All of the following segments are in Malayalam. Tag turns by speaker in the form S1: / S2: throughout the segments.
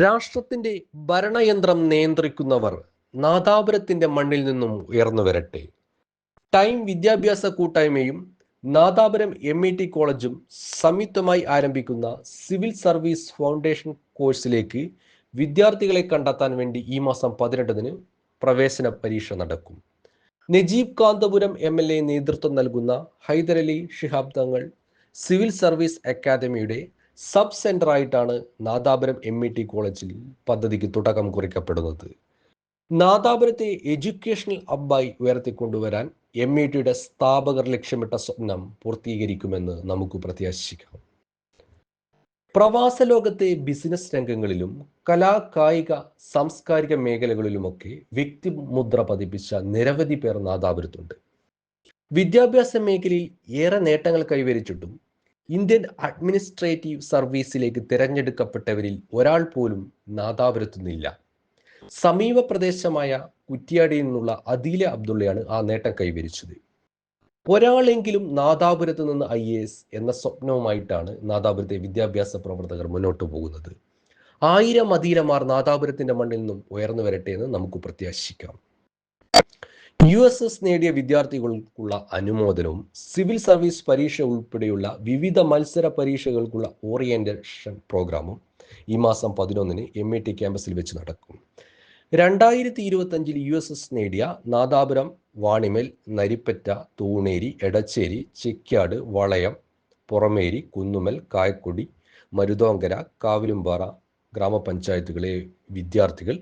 S1: രാഷ്ട്രത്തിന്റെ ഭരണയന്ത്രം നിയന്ത്രിക്കുന്നവർ നാദാപുരത്തിന്റെ മണ്ണിൽ നിന്നും ഉയർന്നു വരട്ടെ. ടൈം വിദ്യാഭ്യാസ കൂട്ടായ്മയും നാദാപുരം എം ഇ ടി കോളേജും സംയുക്തമായി ആരംഭിക്കുന്ന സിവിൽ സർവീസ് ഫൗണ്ടേഷൻ കോഴ്സിലേക്ക് വിദ്യാർത്ഥികളെ കണ്ടെത്താൻ വേണ്ടി ഈ മാസം പതിനെട്ടിന് പ്രവേശന പരീക്ഷ നടക്കും. Najeeb Kanthapuram M L A നേതൃത്വം നൽകുന്ന ഹൈദരലി ശിഹാബ് തങ്ങൾ സിവിൽ സർവീസ് അക്കാദമിയുടെ സബ് സെന്ററായിട്ടാണ് നാദാപുരം എം ഇ ടി കോളേജിൽ പദ്ധതിക്ക് തുടക്കം കുറിക്കപ്പെടുന്നത്. നാദാപുരത്തെ എഡ്യൂക്കേഷണൽ ഹബ്ബായി ഉയർത്തിക്കൊണ്ടുവരാൻ എം ഇ ടിയുടെ സ്ഥാപകർ ലക്ഷ്യമിട്ട സ്വപ്നം പൂർത്തീകരിക്കുമെന്ന് നമുക്ക് പ്രത്യാശിക്കാം. പ്രവാസ ലോകത്തെ ബിസിനസ് രംഗങ്ങളിലും കലാ കായിക സാംസ്കാരിക മേഖലകളിലുമൊക്കെ വ്യക്തിമുദ്ര പതിപ്പിച്ച നിരവധി പേർ നാദാപുരത്തുണ്ട്. വിദ്യാഭ്യാസ മേഖലയിൽ ഏറെ നേട്ടങ്ങൾ കൈവരിച്ചിട്ടും ഇന്ത്യൻ അഡ്മിനിസ്ട്രേറ്റീവ് സർവീസിലേക്ക് തിരഞ്ഞെടുക്കപ്പെട്ടവരിൽ ഒരാൾ പോലും നാദാപുരത്തുനിന്നില്ല. സമീപ പ്രദേശമായ കുറ്റിയാടിയിൽ നിന്നുള്ള അദീല അബ്ദുള്ളയാണ് ആ നേട്ടം കൈവരിച്ചത്. ഒരാളെങ്കിലും നാദാപുരത്ത് നിന്ന് ഐ എ എസ് എന്ന സ്വപ്നവുമായിട്ടാണ് നാദാപുരത്തെ വിദ്യാഭ്യാസ പ്രവർത്തകർ മുന്നോട്ട് പോകുന്നത്. ആയിരം അധീരമാർ നാദാപുരത്തിന്റെ മണ്ണിൽ നിന്നും ഉയർന്നു വരട്ടെ എന്ന് നമുക്ക് പ്രത്യാശിക്കാം. യു എസ് എസ് നേടിയ വിദ്യാർത്ഥികൾക്കുള്ള അനുമോദനവും സിവിൽ സർവീസ് പരീക്ഷ ഉൾപ്പെടെയുള്ള വിവിധ മത്സര പരീക്ഷകൾക്കുള്ള ഓറിയന്റേഷൻ പ്രോഗ്രാമും ഈ മാസം പതിനൊന്നിന് എം ഐ ടി ക്യാമ്പസിൽ വെച്ച് നടക്കും. രണ്ടായിരത്തി ഇരുപത്തഞ്ചിൽ യു എസ് എസ് നേടിയ നാദാപുരം വാണിമേൽ നരിപ്പറ്റ തൂണേരി എടച്ചേരി ചിക്കാട് വളയം പുറമേരി കുന്നുമൽ കായക്കൊടി മരുതോങ്കര കാവിലുംപാറ ഗ്രാമപഞ്ചായത്തുകളിലെ വിദ്യാർത്ഥികൾ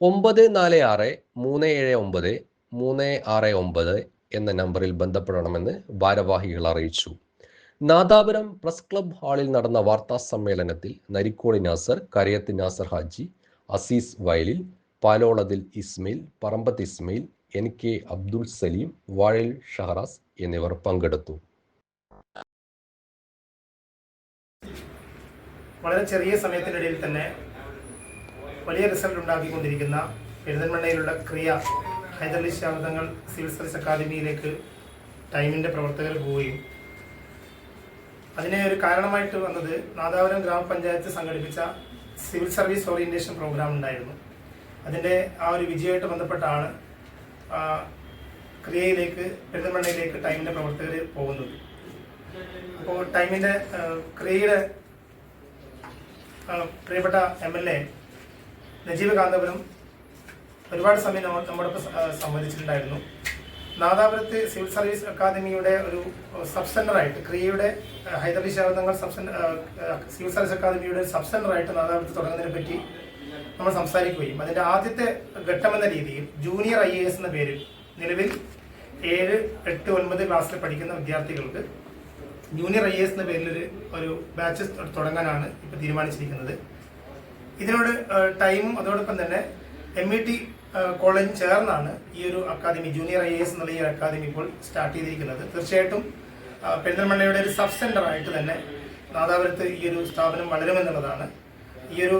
S1: ഒമ്പത് നാല് ആറ് മൂന്ന് ഏഴ് ഒമ്പത് മൂന്ന് ആറ് ഒമ്പത് എന്ന നമ്പറിൽ ബന്ധപ്പെടണമെന്ന് ഭാരവാഹികൾ അറിയിച്ചു. നാദാപുരം പ്രസ് ക്ലബ് ഹാളിൽ നടന്ന വാർത്താ സമ്മേളനത്തിൽ നരിക്കോളി നാസർ കരയത്ത് നാസർ ഹാജി അസീസ് വയലിൽ പാലോളതിൽ ഇസ്മയിൽ പറമ്പത്ത് ഇസ്മയിൽ എൻ കെ അബ്ദുൾ സലീം വാഴൽ ഷഹറാസ് എന്നിവർ പങ്കെടുത്തു.
S2: വളരെ ചെറിയ സമയത്തിനിടയിൽ തന്നെ വലിയ റിസൾട്ട് ഉണ്ടാക്കിക്കൊണ്ടിരിക്കുന്ന എഴുതൻമണ്ണയിലുള്ള ക്രിയ ഹൈദരലി ശാബ്ദങ്ങൾ സിവിൽ സർവീസ് അക്കാദമിയിലേക്ക് ടൈമിന്റെ പ്രവർത്തകർ പോവുകയും. അതിനെ ഒരു കാരണമായിട്ട് വന്നത് നാദാപുരം ഗ്രാമപഞ്ചായത്ത് സംഘടിപ്പിച്ച സിവിൽ സർവീസ് ഓറിയന്റേഷൻ പ്രോഗ്രാം ഉണ്ടായിരുന്നു. അതിന്റെ ആ ഒരു വിജയമായിട്ട് ബന്ധപ്പെട്ടാണ് ക്രിയയിലേക്ക് പെരുന്തൽമണ്ണയിലേക്ക് ടൈമിന്റെ പ്രവർത്തകർ പോകുന്നത്. അപ്പോൾ ടൈമിന്റെ ക്രിയയുടെ പ്രിയപ്പെട്ട M L A Najeeb Kanthapuram ഒരുപാട് സമയം നമ്മൾ നമ്മോടൊപ്പം സംവദിച്ചിട്ടുണ്ടായിരുന്നു. നാദാപുരത്ത് സിവിൽ സർവീസ് അക്കാദമിയുടെ ഒരു സബ് സെന്ററായിട്ട് ക്രിയയുടെ ഹൈദരലി ശാരദങ്ങൾ സബ് സിവിൽ സർവീസ് അക്കാദമിയുടെ സബ് സെന്ററായിട്ട് നാദാപുരത്ത് തുടങ്ങുന്നതിനെ പറ്റി നമ്മൾ സംസാരിക്കുകയും അതിന്റെ ആദ്യത്തെ ഘട്ടം എന്ന രീതിയിൽ ജൂനിയർ ഐ എന്ന പേരിൽ നിലവിൽ ഏഴ് എട്ട് ഒൻപത് ക്ലാസ്സിൽ പഠിക്കുന്ന വിദ്യാർത്ഥികൾക്ക് ജൂനിയർ ഐ എന്ന പേരിൽ ഒരു ഒരു ബാച്ച് തുടങ്ങാനാണ് ഇപ്പോൾ തീരുമാനിച്ചിരിക്കുന്നത്. ഇതിനോട് ടൈമും അതോടൊപ്പം തന്നെ എം ഇ ടി കോളേജും ചേർന്നാണ് ഈ ഒരു അക്കാദമി ജൂനിയർ ഐ എസ് എന്നുള്ള ഈ അക്കാദമി ഇപ്പോൾ സ്റ്റാർട്ട് ചെയ്തിരിക്കുന്നത്. തീർച്ചയായിട്ടും പെരിന്തൽമണ്ണയുടെ ഒരു സബ് സെന്റർ ആയിട്ട് തന്നെ നാദാപുരത്ത് ഈ ഒരു സ്ഥാപനം വളരുമെന്നുള്ളതാണ്. ഈ ഒരു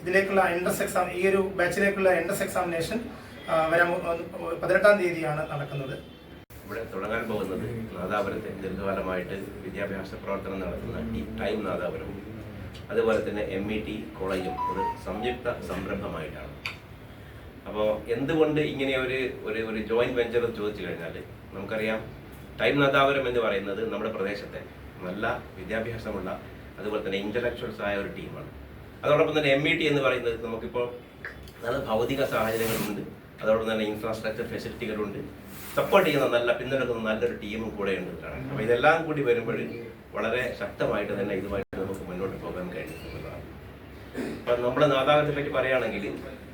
S2: ഇതിലേക്കുള്ള എൻട്രൻസ് എക്സാം ഈ ഒരു ബാച്ചിലേക്കുള്ള എൻട്രൻസ് എക്സാമിനേഷൻ വരാൻ പതിനെട്ടാം തീയതിയാണ് നടക്കുന്നത്.
S3: ഇവിടെ തുടങ്ങാൻ പോകുന്നത് നാദാപുരത്തെ ദീർഘകാലമായിട്ട് വിദ്യാഭ്യാസ പ്രവർത്തനം നടത്തുന്ന ഈ ടൈം നാദാപുരവും അതുപോലെ തന്നെ എം ഇ ടി കോളേജും ഒരു സംയുക്ത സംരംഭമായിട്ടാണ്. അപ്പോൾ എന്തുകൊണ്ട് ഇങ്ങനെ ഒരു ഒരു ഒരു ജോയിന്റ് വെഞ്ചർ ചോദിച്ചു കഴിഞ്ഞാൽ നമുക്കറിയാം ടൈം നദാപുരം എന്ന് പറയുന്നത് നമ്മുടെ പ്രദേശത്തെ നല്ല വിദ്യാഭ്യാസമുള്ള അതുപോലെ തന്നെ ഇന്റലക്ച്വൽസ് ആയ ഒരു ടീമാണ്. അതോടൊപ്പം തന്നെ എം ഇ ടി എന്ന് പറയുന്നത് നമുക്കിപ്പോൾ നല്ല ഭൗതിക സാഹചര്യങ്ങളുണ്ട്. അതോടൊപ്പം തന്നെ ഇൻഫ്രാസ്ട്രക്ചർ ഫെസിലിറ്റികളുണ്ട് സപ്പോർട്ട് ചെയ്യുന്ന നല്ല പിന്തുണക്കുന്ന നല്ലൊരു ടീമും കൂടെ ഉണ്ട് അപ്പോൾ ഇതെല്ലാം കൂടി വരുമ്പോൾ വളരെ ശക്തമായിട്ട് തന്നെ ഇതുമായിട്ട് നമുക്ക് മുന്നോട്ട് പോകാൻ കഴിയും അപ്പം നമ്മുടെ നാദാപുരത്തെ പറ്റി പറയുകയാണെങ്കിൽ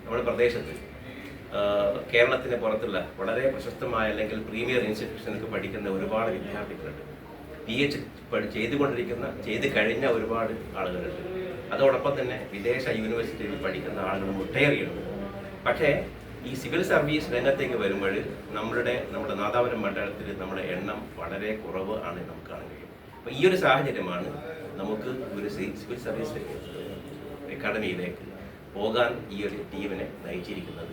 S3: നമ്മുടെ പ്രദേശത്ത് കേരളത്തിന് പുറത്തുള്ള വളരെ പ്രശസ്തമായ അല്ലെങ്കിൽ പ്രീമിയർ ഇൻസ്റ്റിറ്റ്യൂഷനൊക്കെ പഠിക്കുന്ന ഒരുപാട് വിദ്യാർത്ഥികളുണ്ട്. പി എച്ച് ചെയ്തുകൊണ്ടിരിക്കുന്ന ചെയ്ത് കഴിഞ്ഞ ഒരുപാട് ആളുകളുണ്ട്. അതോടൊപ്പം തന്നെ വിദേശ യൂണിവേഴ്സിറ്റിയിൽ പഠിക്കുന്ന ആളുകളും ഒട്ടേറെയുണ്ട്. പക്ഷേ ഈ സിവിൽ സർവീസ് രംഗത്തേക്ക് വരുമ്പോൾ നമ്മളുടെ നമ്മുടെ നാദാപുരം മണ്ഡലത്തിൽ നമ്മുടെ എണ്ണം വളരെ കുറവ് ആണ് നമുക്ക് കാണാൻ കഴിയും അപ്പോൾ ഈ ഒരു സാഹചര്യമാണ് നമുക്ക് ഒരു സിവിൽ സർവീസ് അക്കാഡമിയിലേക്ക് പോകാൻ ഈ ഒരു ടീമിനെ നയിച്ചിരിക്കുന്നത്.